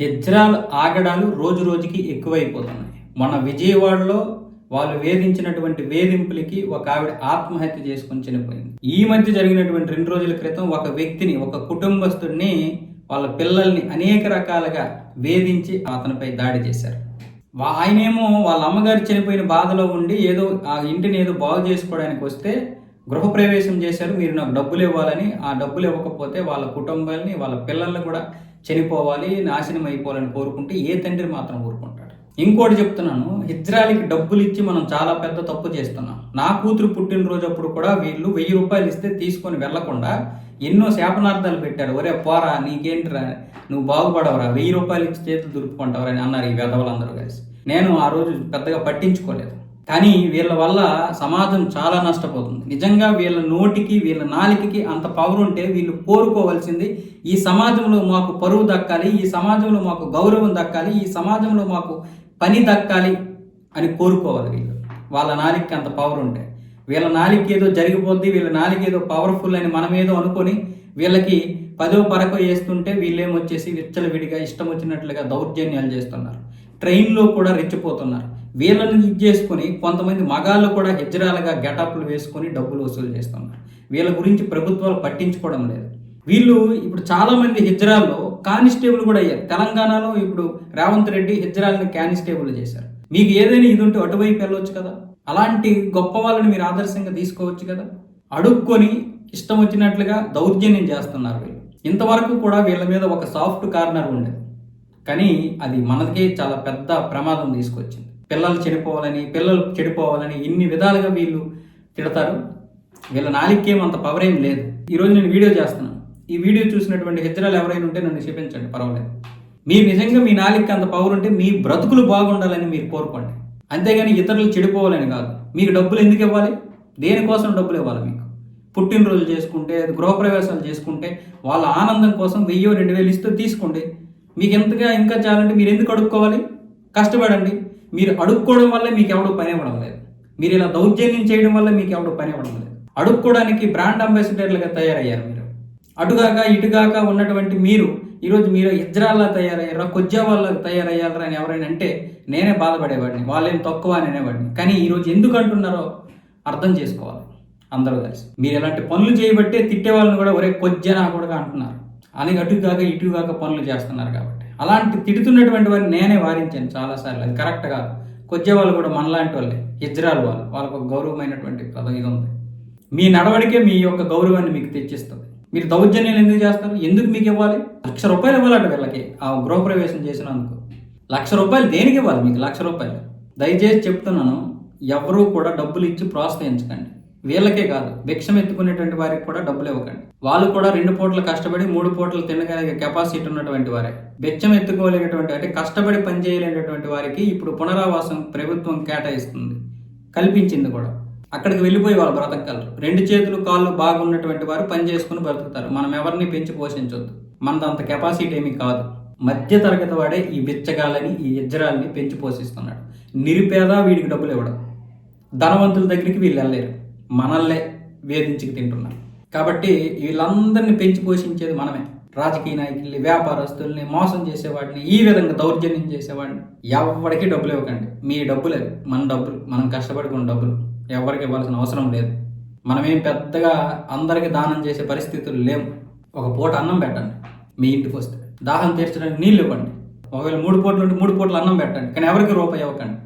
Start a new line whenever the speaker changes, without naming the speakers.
హిజ్రాల్ ఆగడాలు రోజు రోజుకి ఎక్కువైపోతున్నాయి. మన విజయవాడలో వాళ్ళు వేధించినటువంటి వేధింపులకి ఒక ఆవిడ ఆత్మహత్య చేసుకొని చనిపోయింది. ఈ మధ్య జరిగినటువంటి రెండు రోజుల క్రితం ఒక వ్యక్తిని ఒక కుటుంబస్తుడిని వాళ్ళ పిల్లల్ని అనేక రకాలుగా వేధించి అతనిపై దాడి చేశారు. ఆయనేమో వాళ్ళ అమ్మగారు చనిపోయిన బాధలో ఉండి ఏదో ఆ ఇంటిని ఏదో బాగు చేసుకోవడానికి వస్తే గృహప్రవేశం చేశారు. మీరు నాకు డబ్బులు ఇవ్వాలని ఆ డబ్బులు ఇవ్వకపోతే వాళ్ళ కుటుంబాలని వాళ్ళ పిల్లల్ని కూడా చనిపోవాలి నాశనం అయిపోవాలని కోరుకుంటే ఏ తండ్రి మాత్రం కోరుకుంటాడు ఇంకోటి చెప్తున్నాను హిజ్రాలికి డబ్బులు ఇచ్చి మనం చాలా పెద్ద తప్పు చేస్తున్నాం. నా కూతురు పుట్టినరోజు అప్పుడు కూడా వీళ్ళు వెయ్యి రూపాయలు ఇస్తే తీసుకొని వెళ్ళకుండా ఎన్నో శాపనార్థాలు పెట్టారు ఒరే పోరా నీకేంటిరా? నువ్వు బాగుపడవరా? వెయ్యి రూపాయలు ఇచ్చి చేతులు దురుపుకుంటావరా అని అన్నారు ఈ వెధవలందరూ కలిసి. నేను ఆ రోజు పెద్దగా పట్టించుకోలేదు. కానీ వీళ్ళ వల్ల సమాజం చాలా నష్టపోతుంది. నిజంగా వీళ్ళ నోటికి వీళ్ళ నాలికకి అంత పవర్ ఉంటే వీళ్ళు కోరుకోవాల్సింది ఈ సమాజంలో మాకు పరువు దక్కాలి ఈ సమాజంలో మాకు గౌరవం దక్కాలి ఈ సమాజంలో మాకు పని దక్కాలి అని కోరుకోవాలి వీళ్ళు. వాళ్ళ నాలికకి అంత పవర్ ఉంటే. వీళ్ళ నాలిక ఏదో జరిగిపోద్ది వీళ్ళ నాలిక ఏదో పవర్ఫుల్ అని మనం ఏదో అనుకొని వీళ్ళకి పదో పరకో వేస్తుంటే వీళ్ళేమొచ్చేసి విచ్చలవిడిగా ఇష్టం వచ్చినట్లుగా దౌర్జన్యాలు చేస్తున్నారు. ట్రైన్లో కూడా రెచ్చిపోతున్నారు. వీళ్ళని యూజ్ చేసుకుని కొంతమంది మగాళ్ళు కూడా హెజ్రాలుగా గెటప్లు వేసుకొని డబ్బులు వసూలు చేస్తున్నారు. వీళ్ళ గురించి ప్రభుత్వాలు పట్టించుకోవడం లేదు. వీళ్ళు ఇప్పుడు చాలామంది మంది కానిస్టేబుల్ కూడా అయ్యారు. తెలంగాణలో ఇప్పుడు రేవంత్ రెడ్డి హిజ్రాల్ని కానిస్టేబుల్ చేశారు. మీకు ఏదైనా ఇది ఉంటే అటువైపు వెళ్ళొచ్చు కదా? అలాంటి గొప్ప వాళ్ళని మీరు ఆదర్శంగా తీసుకోవచ్చు కదా? అడుక్కొని ఇష్టం వచ్చినట్లుగా దౌర్జన్యం చేస్తున్నారు వీళ్ళు. ఇంతవరకు కూడా వీళ్ళ మీద ఒక సాఫ్ట్ కార్నర్ ఉండేది. కానీ అది మనకే చాలా పెద్ద ప్రమాదం తీసుకొచ్చింది. పిల్లలు చెడిపోవాలని పిల్లలు చెడిపోవాలని ఇన్ని విధాలుగా వీళ్ళు తిడతారు. వీళ్ళ నాలికేం అంత పవర్ ఏం లేదు. ఈరోజు నేను వీడియో చేస్తున్నాను. ఈ వీడియో చూసినటువంటి హెచ్చరాలు ఎవరైనా ఉంటే నన్ను చూపించండి పర్వాలేదు. మీరు నిజంగా మీ నాలికి అంత పవర్ ఉంటే మీ బ్రతుకులు బాగుండాలని మీరు కోరుకోండి. అంతేగాని ఇతరులు చెడిపోవాలని కాదు. మీకు డబ్బులు ఎందుకు ఇవ్వాలి? దేనికోసం డబ్బులు ఇవ్వాలి మీకు? పుట్టినరోజులు చేసుకుంటే అది గృహప్రవేశాలు చేసుకుంటే వాళ్ళ ఆనందం కోసం వెయ్యో రెండు వేలు ఇస్తే తీసుకోండి. మీకు ఎంతగా ఇంకా చాలంటే మీరు ఎందుకు అడుక్కోవాలి? కష్టపడండి. మీరు అడుక్కోవడం వల్ల మీకు ఎవడో పని ఇవ్వడం లేదు. మీరు ఇలా దౌర్జన్యం చేయడం వల్ల మీకు ఎవడో పని ఇవ్వడం లేదు. అడుక్కోవడానికి బ్రాండ్ అంబాసిడర్లుగా తయారయ్యారు మీరు. అటుగాక ఇటుగాక ఉన్నటువంటి మీరు ఈరోజు మీరు ఇజ్రాల్లా తయారయ్యారా కొజ్జా వాళ్ళ తయారయ్యారా అని ఎవరైనా అంటే నేనే బాధపడేవాడిని. వాళ్ళేం తక్కువ అని అనేవాడిని. కానీ ఈరోజు ఎందుకు అంటున్నారో అర్థం చేసుకోవాలి. అందరూ కలిసి. మీరు ఇలాంటి పనులు చేయబట్టే తిట్టే వాళ్ళని కూడా ఒరే కొజ్జనా కూడా అంటున్నారు. అని అటుగాక ఇటుగాక పనులు చేస్తున్నారు కాబట్టి. అలాంటి తిడుతున్నటువంటి వారిని నేనే వారించాను చాలాసార్లు. అది కరెక్ట్ కాదు. కొజ్జే వాళ్ళు కూడా మనలాంటి వాళ్ళే. ఇజ్రాల్ వాళ్ళు. వాళ్ళకు ఒక గౌరవమైనటువంటి పదం ఇది ఉంది. మీ నడవడికే మీ యొక్క గౌరవాన్ని మీకు తెచ్చిస్తుంది. మీరు దౌర్జన్యాలు ఎందుకు చేస్తారు? ఎందుకు మీకు ఇవ్వాలి? లక్ష రూపాయలు ఇవ్వాలంట వీళ్ళకి. ఆ గృహప్రవేశం చేసినందుకు. లక్ష రూపాయలు దేనికి ఇవ్వాలి మీకు? లక్ష రూపాయలు. దయచేసి చెప్తున్నాను ఎవరూ కూడా డబ్బులు ఇచ్చి ప్రోత్సహించకండి. వీళ్ళకే కాదు భిక్షం ఎత్తుకునేటువంటి వారికి కూడా డబ్బులు ఇవ్వకండి. వాళ్ళు కూడా రెండు పూటలు కష్టపడి మూడు పూటలు తినగలిగే కెపాసిటీ ఉన్నటువంటి వారే. భిక్షం ఎత్తుకోలేనటువంటి అంటే కష్టపడి పనిచేయలేనటువంటి వారికి ఇప్పుడు పునరావాసం ప్రభుత్వం కేటాయిస్తుంది. కల్పించింది కూడా. అక్కడికి వెళ్ళిపోయి వాళ్ళు బ్రతకగలరు. రెండు చేతులు కాళ్ళు బాగున్నటువంటి వారు పని చేసుకుని బ్రతుకుతారు. మనం ఎవరిని పెంచి పోషించొద్దు. మనది అంత కెపాసిటీ ఏమీ కాదు. మధ్య తరగతి వాడే ఈ బిచ్చగాలని ఈ ఇజ్రాల్ని పెంచి పోషిస్తున్నాడు. నిరుపేద వీడికి డబ్బులు ఇవ్వడం. ధనవంతుల దగ్గరికి వీళ్ళు వెళ్ళలేరు. మనల్లే వేధించుకు తింటున్నారు. కాబట్టి వీళ్ళందరినీ పెంచి పోషించేది మనమే. రాజకీయ నాయకుల్ని వ్యాపారస్తుల్ని మోసం చేసేవాడిని ఈ విధంగా దౌర్జన్యం చేసేవాడిని ఎవరికి డబ్బులు ఇవ్వకండి. మీ డబ్బులే మన డబ్బులు మనం కష్టపడుకున్న డబ్బులు ఎవరికి ఇవ్వాల్సిన అవసరం లేదు. మనమేం పెద్దగా అందరికి దానం చేసే పరిస్థితులు లేవు. ఒక పూట అన్నం పెట్టండి మీ ఇంటికి వస్తే. దాహం తీర్చడానికి నీళ్ళు ఇవ్వండి. ఒకవేళ మూడు పూట్ల ఉంటే మూడు పూటలు అన్నం పెట్టండి. కానీ ఎవరికి రూపాయి ఇవ్వకండి.